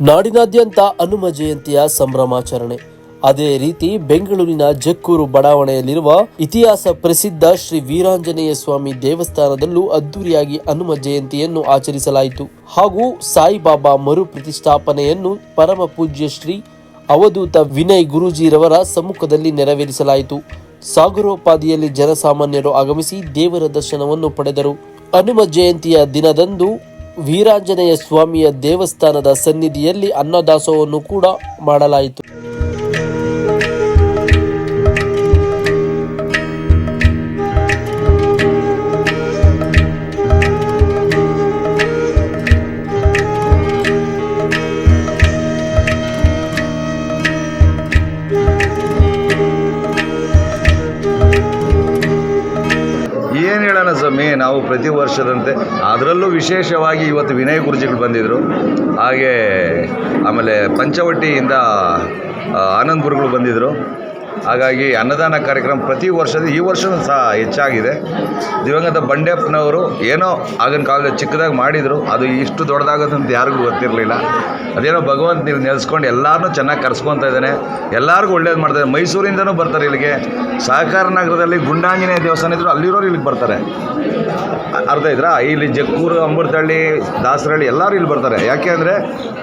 ನಾಡಿನಾದ್ಯಂತ ಹನುಮ ಜಯಂತಿಯ ಸಂಭ್ರಮಾಚರಣೆ. ಅದೇ ರೀತಿ ಬೆಂಗಳೂರಿನ ಜಕ್ಕೂರು ಬಡಾವಣೆಯಲ್ಲಿರುವ ಇತಿಹಾಸ ಪ್ರಸಿದ್ಧ ಶ್ರೀ ವೀರಾಂಜನೇಯ ಸ್ವಾಮಿ ದೇವಸ್ಥಾನದಲ್ಲೂ ಅದ್ದೂರಿಯಾಗಿ ಹನುಮ ಜಯಂತಿಯನ್ನು ಆಚರಿಸಲಾಯಿತು. ಹಾಗೂ ಸಾಯಿಬಾಬಾ ಮರು ಪ್ರತಿಷ್ಠಾಪನೆಯನ್ನು ಪರಮ ಪೂಜ್ಯ ಶ್ರೀ ಅವಧೂತ ವಿನಯ್ ಗುರೂಜಿರವರ ಸಮ್ಮುಖದಲ್ಲಿ ನೆರವೇರಿಸಲಾಯಿತು. ಸಾಗರೋಪಾದಿಯಲ್ಲಿ ಜನಸಾಮಾನ್ಯರು ಆಗಮಿಸಿ ದೇವರ ದರ್ಶನವನ್ನು ಪಡೆದರು. ಹನುಮ ಜಯಂತಿಯ ದಿನದಂದು ವೀರಾಂಜನೇಯ ಸ್ವಾಮಿಯ ದೇವಸ್ಥಾನದ ಸನ್ನಿಧಿಯಲ್ಲಿ ಅನ್ನದಾಸೋಹವನ್ನು ಕೂಡ ಮಾಡಲಾಯಿತು. ಏನು ಸಮಯ ನಾವು ಪ್ರತಿ ವರ್ಷದಂತೆ ಅದರಲ್ಲೂ ವಿಶೇಷವಾಗಿ ಇವತ್ತು ವಿನಯ್ ಗುರುಜಿಗಳು ಬಂದಿದ್ದರು ಹಾಗೆ ಆಮೇಲೆ ಪಂಚವಟ್ಟಿಯಿಂದ ಆನಂದ್ಪುರ್ಗಳು ಆನಂದ್ ಗುರುಗಳು ಬಂದಿದ್ದರು ಹಾಗಾಗಿ ಅನ್ನದಾನ ಕಾರ್ಯಕ್ರಮ ಪ್ರತಿ ವರ್ಷದ ಈ ವರ್ಷವೂ ಸಹ ಹೆಚ್ಚಾಗಿದೆ. ದಿವಂಗತ ಬಂಡೆಪ್ಪನವರು ಏನೋ ಆಗಿನ ಕಾಲದಲ್ಲಿ ಚಿಕ್ಕದಾಗಿ ಮಾಡಿದರು, ಅದು ಇಷ್ಟು ದೊಡ್ಡದಾಗೋದಂತ ಯಾರಿಗೂ ಗೊತ್ತಿರಲಿಲ್ಲ. ಅದೇನೋ ಭಗವಂತ ನೀವು ನೆಲೆಸ್ಕೊಂಡು ಎಲ್ಲರನ್ನೂ ಚೆನ್ನಾಗಿ ಕರ್ಸ್ಕೊತಾ ಇದ್ದಾನೆ. ಎಲ್ಲರಿಗೂ ಒಳ್ಳೇದು ಮಾಡ್ತಾರೆ ಮೈಸೂರಿಂದನೂ ಬರ್ತಾರೆ ಇಲ್ಲಿಗೆ. ಸಹಕಾರ ನಗರದಲ್ಲಿ ಗುಂಡಾಂಜನೇಯ ದೇವಸ್ಥಾನ ಇದ್ರು ಅಲ್ಲಿರೋರು ಇಲ್ಲಿಗೆ ಬರ್ತಾರೆ. ಅರ್ಥ ಇದ್ರಾ ಇಲ್ಲಿ ಜಕ್ಕೂರು ಅಂಬರ್ತಳ್ಳಿ ದಾಸರಹಳ್ಳಿ ಎಲ್ಲರೂ ಇಲ್ಲಿ ಬರ್ತಾರೆ. ಯಾಕೆ ಅಂದರೆ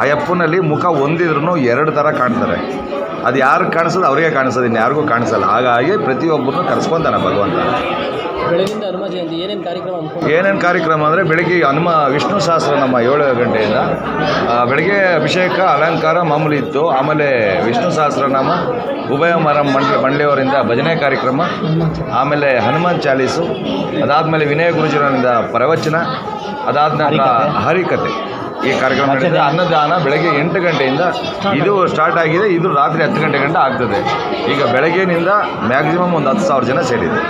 ಆ ಅಪ್ಪನಲ್ಲಿ ಮುಖ ಒಂದಿದ್ರು ಎರಡು ಥರ ಕಾಣ್ತಾರೆ. ಅದು ಯಾರು ಕಾಣಿಸೋದು ಅವರಿಗೆ ಕಾಣಿಸೋದು ಇನ್ನು ಯಾರಿಗೂ ಕಾಣಿಸಲ್ಲ. ಹಾಗಾಗಿ ಪ್ರತಿಯೊಬ್ಬರನ್ನು ಕರೆಸ್ಕೊತಾನೆ ಭಗವಂತ. ಬೆಳಗಿಂದ ಹನುಮ ಜಯಂತಿ ಏನೇನು ಕಾರ್ಯಕ್ರಮ ಹಮ್ಮಿಕೊಂಡು ಏನೇನು ಕಾರ್ಯಕ್ರಮ ಅಂದರೆ ಬೆಳಗ್ಗೆ ಹನುಮ ವಿಷ್ಣು ಸಹಸ್ರ ನಮ್ಮ ಏಳು ಗಂಟೆಯಿಂದ ಬೆಳಗ್ಗೆ ಅಭಿಷೇಕ ಅಲಂಕಾರ ಮಾಮೂಲಿ ಇತ್ತು. ಆಮೇಲೆ ವಿಷ್ಣು ಸಹಸ್ರನಾಮ ಉಭಯ ಮರ ಮಂಡ್ಲ ಮಂಡ್ಯವರಿಂದ ಭಜನೆ ಕಾರ್ಯಕ್ರಮ ಆಮೇಲೆ ಹನುಮಾನ್ ಚಾಲೀಸು ಅದಾದಮೇಲೆ ವಿನಯ ಗುರುಜರನಿಂದ ಪ್ರವಚನ ಅದಾದ ನಂತರ ಹರಿಕತೆ. ಈ ಕಾರ್ಯಕ್ರಮ ಅನ್ನದಾನ ಬೆಳಗ್ಗೆ ಎಂಟು ಗಂಟೆಯಿಂದ ಇದು ಸ್ಟಾರ್ಟ್ ಆಗಿದೆ. ಇದು ರಾತ್ರಿ ಹತ್ತು ಗಂಟೆ ಗಂಟೆ ಆಗ್ತದೆ. ಈಗ ಬೆಳಗ್ಗೆನಿಂದ ಮ್ಯಾಕ್ಸಿಮಮ್ ಒಂದು ಹತ್ತು ಸಾವಿರ ಜನ ಸೇರಿದೆ.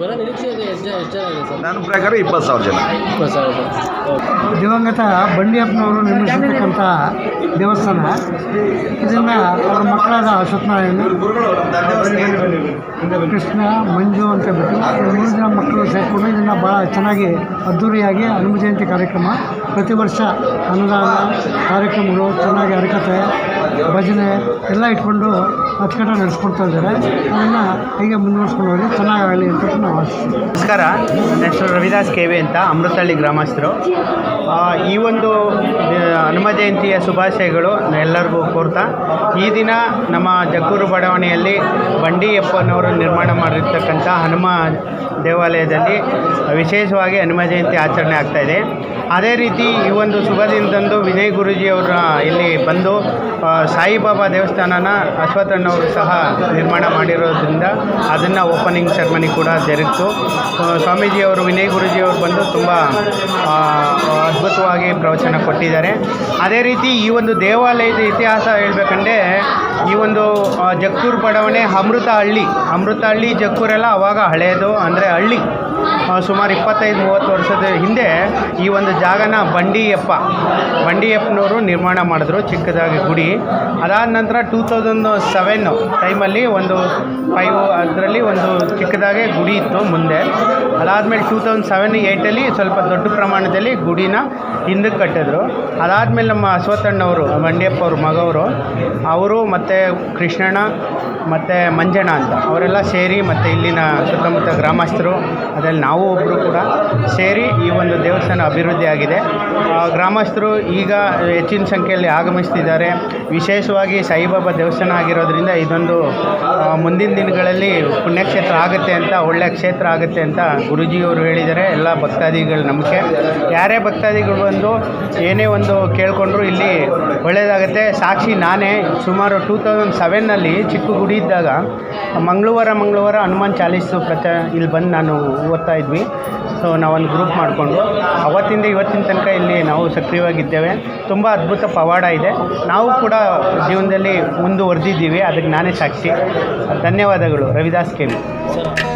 ಬರೋ ನಿರೀಕ್ಷೆ ಇದೆ ಎಷ್ಟು ಎಷ್ಟು ಜನ ಇದೆ ಸರ್? ನನ್ನ ಪ್ರಕಾರ ಇಪ್ಪತ್ತು ಸಾವಿರ ಜನ. ಇಪ್ಪತ್ತು ಸಾವಿರ ದಿವಂಗತ ಬಂಡಿಯಪ್ಪನವರು ನಿರ್ಮಿಸಿರ್ತಕ್ಕಂಥ ದೇವಸ್ಥಾನ. ಇದನ್ನು ಅವರ ಮಕ್ಕಳಾದ ಸತ್ಯನಾರಾಯಣ ಕೃಷ್ಣ ಮಂಜು ಅಂತ ಹೇಳ್ಬಿಟ್ಟು ಇವ್ರು ಮೂರು ಜನ ಮಕ್ಕಳು ಸೇರಿಕೊಂಡು ಇದನ್ನು ಭಾಳ ಚೆನ್ನಾಗಿ ಅದ್ಧೂರಿಯಾಗಿ ಹನುಮ ಜಯಂತಿ ಕಾರ್ಯಕ್ರಮ ಪ್ರತಿ ವರ್ಷ ಅನುದಾನ ಕಾರ್ಯಕ್ರಮಗಳು ಚೆನ್ನಾಗಿ ಹರಕತೆ ಭಜನೆ ಎಲ್ಲ ಇಟ್ಕೊಂಡು ಅಚ್ಚುಕಟ್ಟ ನಡೆಸ್ಕೊಡ್ತಾ ಇದ್ದಾರೆ. ಅದನ್ನು ಹೀಗೆ ಮುಂದುವರ್ಸ್ಕೊಂಡು ಹೋಗಿ ಚೆನ್ನಾಗಾಗಲಿ ಅಂತ ನಾವು ಆಶಿಸ್ತೀವಿ ನಮಸ್ಕಾರ, ನನ್ನ ಹೆಸರು ರವಿದಾಸ್ ಕೆ ವಿ ಅಂತ, ಅಮೃತಹಳ್ಳಿ ಗ್ರಾಮಸ್ಥರು. ಈ ಒಂದು ಹನುಮ ಜಯಂತಿಯ ಶುಭಾಶಯಗಳು ಎಲ್ಲರಿಗೂ ಕೋರ್ತಾ, ಈ ದಿನ ನಮ್ಮ ಜಕ್ಕೂರು ಬಡಾವಣೆಯಲ್ಲಿ ಬಂಡಿಯಪ್ಪನವರು ನಿರ್ಮಾಣ ಮಾಡಿರ್ತಕ್ಕಂಥ ಹನುಮ ದೇವಾಲಯದಲ್ಲಿ ವಿಶೇಷವಾಗಿ ಹನುಮ ಜಯಂತಿ ಆಚರಣೆ ಆಗ್ತಾಯಿದೆ ಅದೇ ರೀತಿ ಈ ಒಂದು ಶುಭ ದಿನದಂದು ವಿನಯ್ ಗುರೂಜಿಯವರ ಇಲ್ಲಿ ಬಂದು ಸಾಯಿಬಾಬಾ ದೇವಸ್ಥಾನನ ಅಶ್ವಥಣ್ಣವರು ಸಹ ನಿರ್ಮಾಣ ಮಾಡಿರೋದ್ರಿಂದ ಅದನ್ನು ಓಪನಿಂಗ್ ಸೆರೆಮನಿ ಕೂಡ ಜರುಗಿತು ಸ್ವಾಮೀಜಿಯವರು, ವಿನಯ್ ಗುರುಜಿಯವರು ಬಂದು ತುಂಬ ಅದ್ಭುತವಾಗಿ ಪ್ರವಚನ ಕೊಟ್ಟಿದ್ದಾರೆ. ಅದೇ ರೀತಿ ಈ ಒಂದು ದೇವಾಲಯದ ಇತಿಹಾಸ ಹೇಳಬೇಕಂದ್ರೆ, ಈ ಒಂದು ಜಕ್ಕೂರು ಬಡಾವಣೆ ಅಮೃತ ಹಳ್ಳಿ. ಅಮೃತ ಹಳ್ಳಿ, ಜಕ್ಕೂರೆಲ್ಲ ಅವಾಗ ಹಳೆಯದು ಅಂದರೆ ಹಳ್ಳಿ. ಸುಮಾರು ಇಪ್ಪತ್ತೈದು, ಮೂವತ್ತು ವರ್ಷದ ಹಿಂದೆ ಈ ಒಂದು ಜಾಗನ ಬಂಡಿಯಪ್ಪ, ಬಂಡಿಯಪ್ಪನವರು ನಿರ್ಮಾಣ ಮಾಡಿದ್ರು, ಚಿಕ್ಕದಾಗಿ ಗುಡಿ. ಅದಾದ ನಂತರ ಟೂ ತೌಸಂಡ್ ಸೆವೆನ್ನು ಟೈಮಲ್ಲಿ ಒಂದು ಫೈವ್ ಅದರಲ್ಲಿ ಒಂದು ಚಿಕ್ಕದಾಗೆ ಗುಡಿ ಇತ್ತು ಮುಂದೆ. ಅದಾದಮೇಲೆ ಟೂ ತೌಸಂಡ್ ಸೆವೆನ್ ಏಯ್ಟಲ್ಲಿ ಸ್ವಲ್ಪ ದೊಡ್ಡ ಪ್ರಮಾಣದಲ್ಲಿ ಗುಡಿನ ಹಿಂದಕ್ಕೆ ಕಟ್ಟಿದ್ರು. ಅದಾದಮೇಲೆ ನಮ್ಮ ಅಶ್ವತ್ಥಣ್ಣವರು ಬಂಡಿಯಪ್ಪ ಅವರು ಮಗವರು, ಅವರು ಮತ್ತು ಕೃಷ್ಣಣ್ಣ ಮತ್ತು ಮಂಜಣ್ಣ ಅಂತ, ಅವರೆಲ್ಲ ಸೇರಿ ಮತ್ತು ಇಲ್ಲಿನ ಸುತ್ತಮುತ್ತ ಗ್ರಾಮಸ್ಥರು ಅದರಲ್ಲಿ ನಾವು ಒಬ್ಬರು ಕೂಡ ಸೇರಿ ಈ ಒಂದು ದೇವಸ್ಥಾನ ಅಭಿವೃದ್ಧಿ ಆಗಿದೆ. ಗ್ರಾಮಸ್ಥರು ಈಗ ಹೆಚ್ಚಿನ ಸಂಖ್ಯೆಯಲ್ಲಿ ಆಗಮಿಸ್ತಿದ್ದಾರೆ. ವಿಶೇಷವಾಗಿ ಸಾಯಿಬಾಬಾ ದೇವಸ್ಥಾನ ಆಗಿರೋದ್ರಿಂದ ಇದೊಂದು ಮುಂದಿನ ದಿನಗಳಲ್ಲಿ ಪುಣ್ಯಕ್ಷೇತ್ರ ಆಗುತ್ತೆ ಅಂತ ಒಳ್ಳೆಯ ಕ್ಷೇತ್ರ ಆಗುತ್ತೆ ಅಂತ ಗುರುಜಿಯವರು ಹೇಳಿದ್ದಾರೆ. ಎಲ್ಲ ಭಕ್ತಾದಿಗಳ ನಂಬಿಕೆ. ಯಾರೇ ಭಕ್ತಾದಿಗಳು ಬಂದು ಏನೇ ಒಂದು ಕೇಳಿಕೊಂಡ್ರು ಇಲ್ಲಿ ಒಳ್ಳೆಯದಾಗುತ್ತೆ ಸಾಕ್ಷಿ ನಾನೇ. ಸುಮಾರು ಟೂ ತೌಸಂಡ್ ಸೆವೆನ್ನಲ್ಲಿ ಚಿಕ್ಕ ಗುಡಿ ಇದ್ದಾಗ ಮಂಗಳವಾರ ಮಂಗಳವಾರ ಹನುಮಾನ್ ಚಾಲೀಸು ಪ್ರಚ ಇಲ್ಲಿ ಬಂದು ನಾನು ಓದ್ತಾ ಇದ್ವಿ. ಸೊ ನಾವೊಂದು ಗ್ರೂಪ್ ಮಾಡಿಕೊಂಡು, ಅವತ್ತಿಂದ ಇವತ್ತಿನ ತನಕ ಇಲ್ಲಿ ನಾವು ಸಕ್ರಿಯವಾಗಿದ್ದೇವೆ. ತುಂಬ ಅದ್ಭುತ ಪವಾಡ ಇದೆ. ನಾವು ಕೂಡ ಜೀವನದಲ್ಲಿ ಮುಂದುವರೆದಿದ್ದೀವಿ. ಅದಕ್ಕೆ ನಾನೇ ಸಾಕ್ಷಿ. ಧನ್ಯವಾದಗಳು. ರವಿದಾಸ್ ಕೇಳಿ.